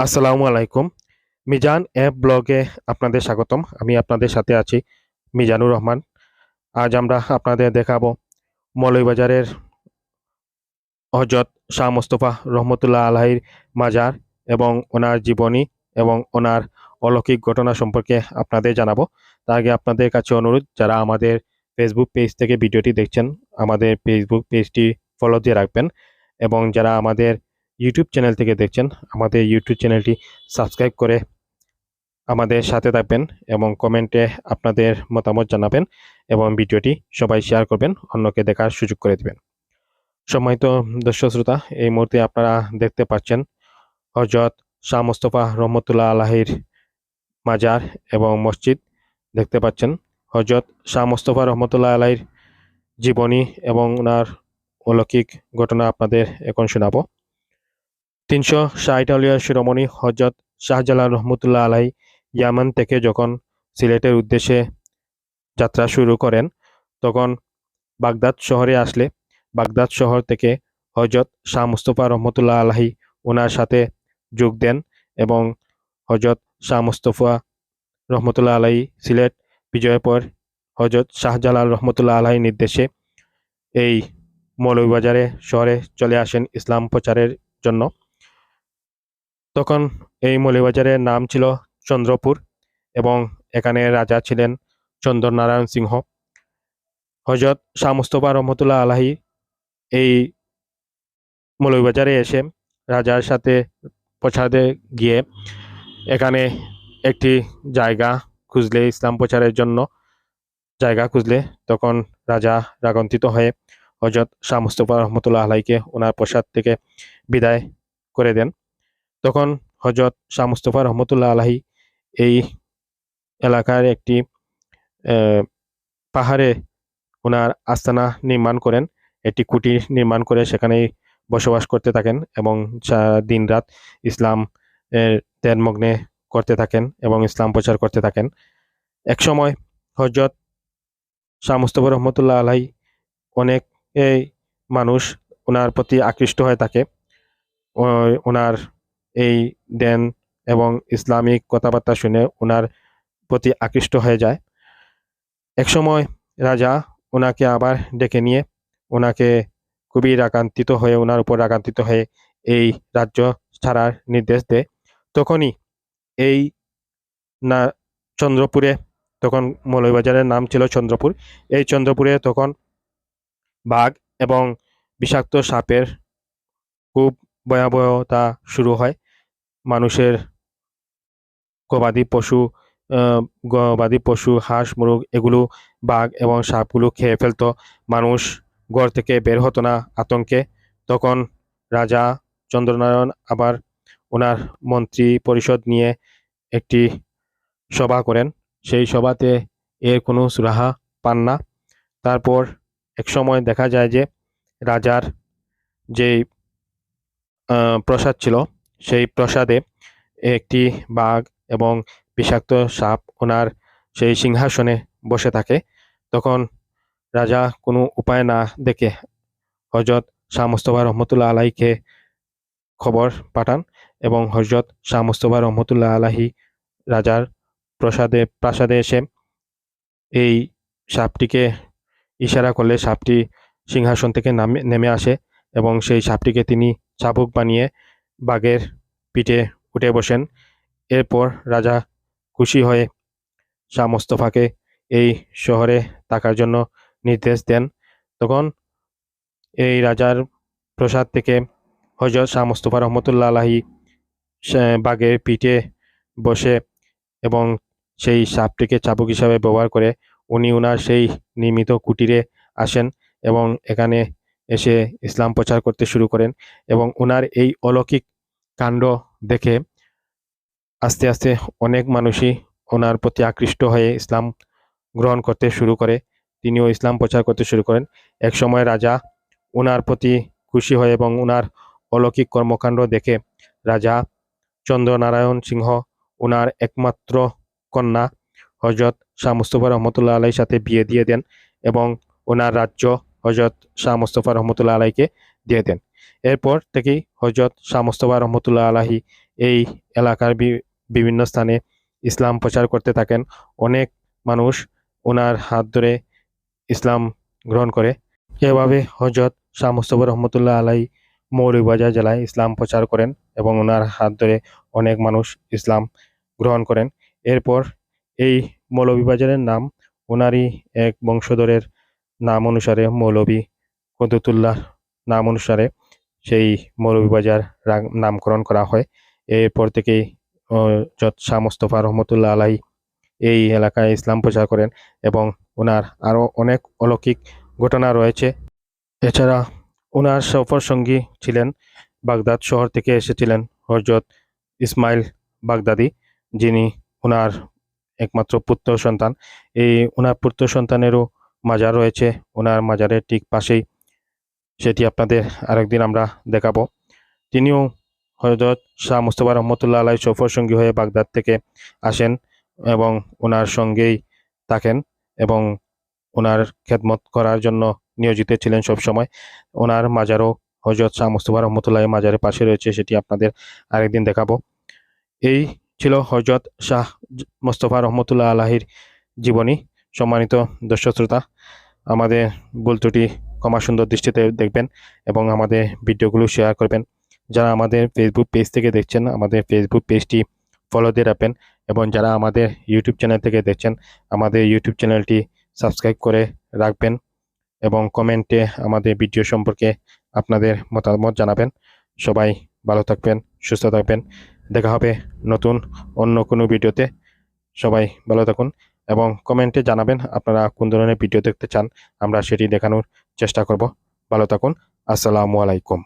আসসালামু আলাইকুম। মিজান অ্যাপ ব্লগে আপনাদের স্বাগতম। আমি আপনাদের সাথে আছি মিজানুর রহমান। আজ আমরা আপনাদের দেখাবো মৌলভীবাজারের হজরত শাহ মোস্তফা রহমতুল্লাহ আলাহির মাজার এবং ওনার জীবনী এবং ওনার অলৌকিক ঘটনা সম্পর্কে আপনাদের জানাব। তার আগে আপনাদের কাছে অনুরোধ, যারা আমাদের ফেসবুক পেজ থেকে ভিডিওটি দেখছেন, আমাদের ফেসবুক পেজটি ফলো দিয়ে রাখবেন এবং যারা আমাদের ইউটিউব চ্যানেল থেকে দেখছেন, আমাদের ইউটিউব চ্যানেলটি সাবস্ক্রাইব করে আমাদের সাথে থাকবেন এবং কমেন্টে আপনাদের মতামত জানাবেন এবং ভিডিওটি সবাই শেয়ার করবেন, অন্যকে দেখার সুযোগ করে দেবেন। সম্মানিত দর্শক শ্রোতা, এই মুহূর্তে আপনারা দেখতে পাচ্ছেন হজরত শাহ মোস্তফা রহমতুল্লাহ আলাহির মাজার এবং মসজিদ। দেখতে পাচ্ছেন হজরত শাহ মোস্তফা রহমতুল্লাহ আলাহির জীবনী এবং ওনার অলৌকিক ঘটনা আপনাদের এখন শোনাবো। তিনশো ষাট আলিয়া শিরোমণি হজরত শাহজালাল রহমতুল্লাহ আলাই ইয়ামান থেকে যখন সিলেটের উদ্দেশ্যে যাত্রা শুরু করেন, তখন বাগদাদ শহরে আসলে। বাগদাদ শহর থেকে হজরত শাহ মুস্তফা রহমতুল্লাহ আলাহি ওনার সাথে যোগ দেন এবং হজরত শাহ মুস্তফা রহমতুল্লাহ আলাহি সিলেট বিজয়ের পর হজরত শাহজালাল রহমতুল্লাহ আলাহি নির্দেশে এই মৌলভীবাজারে শহরে চলে আসেন ইসলাম প্রচারের জন্য। তখন এই মৌলভীবাজারের নাম ছিল চন্দ্রপুর এবং এখানে রাজা ছিলেন চন্দ্রনারায়ণ সিংহ। হজরত শাহ মুস্তফা রহমতুল্লাহ আলাহি এই মৌলভীবাজারে এসে রাজার সাথে প্রচারে গিয়ে এখানে একটি জায়গা খুঁজলে, ইসলাম প্রচারের জন্য জায়গা খুঁজলে তখন রাজা রাগন্তিত হয়ে হজরত শাহ মুস্তফা রহমতুল্লাহ আলাইকে ওনার প্রসাদ থেকে বিদায় করে দেন। তখন হজরত শাহ মুস্তফা রহমতুল্লাহ আলাহি এই এলাকার একটি পাহাড়ে ওনার আস্তানা নির্মাণ করেন, একটি কুটির নির্মাণ করে সেখানেই বসবাস করতে থাকেন এবং দিন রাত ইসলাম ধ্যানমগ্নে করতে থাকেন এবং ইসলাম প্রচার করতে থাকেন। একসময় হজরত শাহ মুস্তফা রহমতুল্লাহ আলাই অনেক মানুষ ওনার প্রতি আকৃষ্ট হয়ে থাকে। ওনার এই দেন এবং ইসলামিক কথাবার্তা শুনে ওনার প্রতি আকৃষ্ট হয়ে যায়। একসময় রাজা ওনাকে আবার ডেকে নিয়ে ওনাকে খুবই রাগান্বিত হয়ে, ওনার উপর রাগান্বিত হয়ে এই রাজ্য ছাড়ার নির্দেশ দেয়। তখনই এই না, চন্দ্রপুরে তখন মৌলভীবাজারের নাম ছিল চন্দ্রপুর। এই চন্দ্রপুরে তখন বাঘ এবং বিষাক্ত সাপের খুব ভয়াবহতা শুরু হয়। মানুষের গবাদি পশু গবাদি পশু, হাঁস, মুরগ এগুলো বাঘ এবং সাপগুলো খেয়ে ফেলতো। মানুষ ঘর থেকে বের হতো না আতঙ্কে। তখন রাজা চন্দ্রনারায়ণ আবার ওনার মন্ত্রী পরিষদ নিয়ে একটি সভা করেন। সেই সভাতে এর কোনো সুরাহা পান না। তারপর এক সময় দেখা যায় যে রাজার যেই প্রসাদ ছিল সেই প্রাসাদে একটি বাঘ এবং বিষাক্ত সাপ ওনার সেই সিংহাসনে বসে থাকে। তখন রাজা কোনো উপায় না দেখে হজরত শাহ মুস্তফা রহমতুল্লাহ আলাইকে খবর পাঠান এবং হজরত শাহ মুস্তফা রহমতুল্লাহ আলাহি রাজার প্রসাদে, প্রাসাদে এসে এই সাপটিকে ইশারা করলে সাপটি সিংহাসন থেকে নামে, নেমে আসে এবং সেই সাপটিকে তিনি চাবুক বানিয়ে বাঘের পিঠে উঠে বসেন। এরপর রাজা খুশি হয়ে শাহ মোস্তফাকে এই শহরে থাকার জন্য নির্দেশ দেন। তখন এই রাজার প্রসাদ থেকে হজরত শাহ মোস্তফা রহমতুল্লাহ আলাহি বাঘের পিঠে বসে এবং সেই সাপটিকে চাবুক হিসাবে ব্যবহার করে উনি ওনার সেই নির্মিত কুটিরে আসেন এবং এখানে এসে ইসলাম প্রচার করতে শুরু করেন এবং ওনার এই অলৌকিক কাণ্ড দেখে আস্তে আস্তে অনেক মানুষই ওনার প্রতি আকৃষ্ট হয়ে ইসলাম গ্রহণ করতে শুরু করে। তিনিও ইসলাম প্রচার করতে শুরু করেন। এক সময় রাজা ওনার প্রতি খুশি হয়ে এবং ওনার অলৌকিক কর্মকাণ্ড দেখে রাজা চন্দ্রনারায়ণ সিংহ ওনার একমাত্র কন্যা হজরত শাহ মুস্তফা রহমতুল্লাহ আলাইর সাথে বিয়ে দিয়ে দেন এবং ওনার রাজ্য হজরত শাহ মুস্তফা রহমতুল্লাহ আলাইকে দিয়ে দেন। এরপর থেকেই হজরত শাহ মুস্তফা রহমতুল্লাহ আলাহি এই এলাকার বিভিন্ন স্থানে ইসলাম প্রচার করতে থাকেন। অনেক মানুষ ওনার হাত ধরে ইসলাম গ্রহণ করে। এভাবে হজরত শাহ মুস্তফা রহমতুল্লাহ আলাই মৌলভীবাজার জেলায় ইসলাম প্রচার করেন এবং ওনার হাত ধরে অনেক মানুষ ইসলাম গ্রহণ করেন। এরপর এই মৌলভীবাজারের নাম ওনারই এক বংশধরের নাম অনুসারে মৌলভী কদতুল্লাহ নাম অনুসারে সেই মৌলভীবাজার নামকরণ করা হয়। এরপর থেকেই হজরত শাহ মুস্তফা রহমতুল্লাহ আলাই এই এলাকায় ইসলাম প্রচার করেন এবং ওনার আরও অনেক অলৌকিক ঘটনা রয়েছে। এছাড়া ওনার সফর সঙ্গী ছিলেন বাগদাদ শহর থেকে এসেছিলেন হজরত ইসমাইল বাগদাদি, যিনি ওনার একমাত্র পুত্র সন্তান। এই ওনার পুত্র সন্তানেরও মাজার রয়েছে, ওনার মাজারের ঠিক পাশেই। সেটি আপনাদের আরেকদিন আমরা দেখাবো। তিনিও হজরত শাহ মুস্তফা রহমতুল্লাহ আলাই সফর সঙ্গী হয়ে বাগদাদ থেকে আসেন এবং ওনার সঙ্গেই থাকেন এবং ওনার খেদমত করার জন্য নিয়োজিত ছিলেন সব সময় ওনার মাজারও হজরত শাহ মুস্তফা রহমতুল্লাহ মাজারের পাশে রয়েছে, সেটি আপনাদের আরেকদিন দেখাবো। এই ছিল হজরত শাহ মুস্তফা রহমতুল্লাহ আলাহির জীবনী। সম্মানিত দর্শক শ্রোতা, আমাদের ভুল ত্রুটি ক্ষমা সুন্দর দৃষ্টিতে দেখবেন এবং আমাদের ভিডিওগুলো শেয়ার করবেন। যারা আমাদের ফেসবুক পেজ থেকে দেখছেন, আমাদের ফেসবুক পেজটি ফলো দিয়ে রাখবেন এবং যারা আমাদের ইউটিউব চ্যানেল থেকে দেখছেন, আমাদের ইউটিউব চ্যানেলটি সাবস্ক্রাইব করে রাখবেন এবং কমেন্টে আমাদের ভিডিও সম্পর্কে আপনাদের মতামত জানাবেন। সবাই ভালো থাকবেন, সুস্থ থাকবেন। দেখা হবে নতুন, অন্য কোনো ভিডিওতে সবাই ভালো থাকুন। এবং কমেন্টে জানাবেন আপনারা কোন ধরনের ভিডিও দেখতে চান। আমরা সেটি দেখানোর চেষ্টা করব। ভালো থাকুন। আসসালামু আলাইকুম।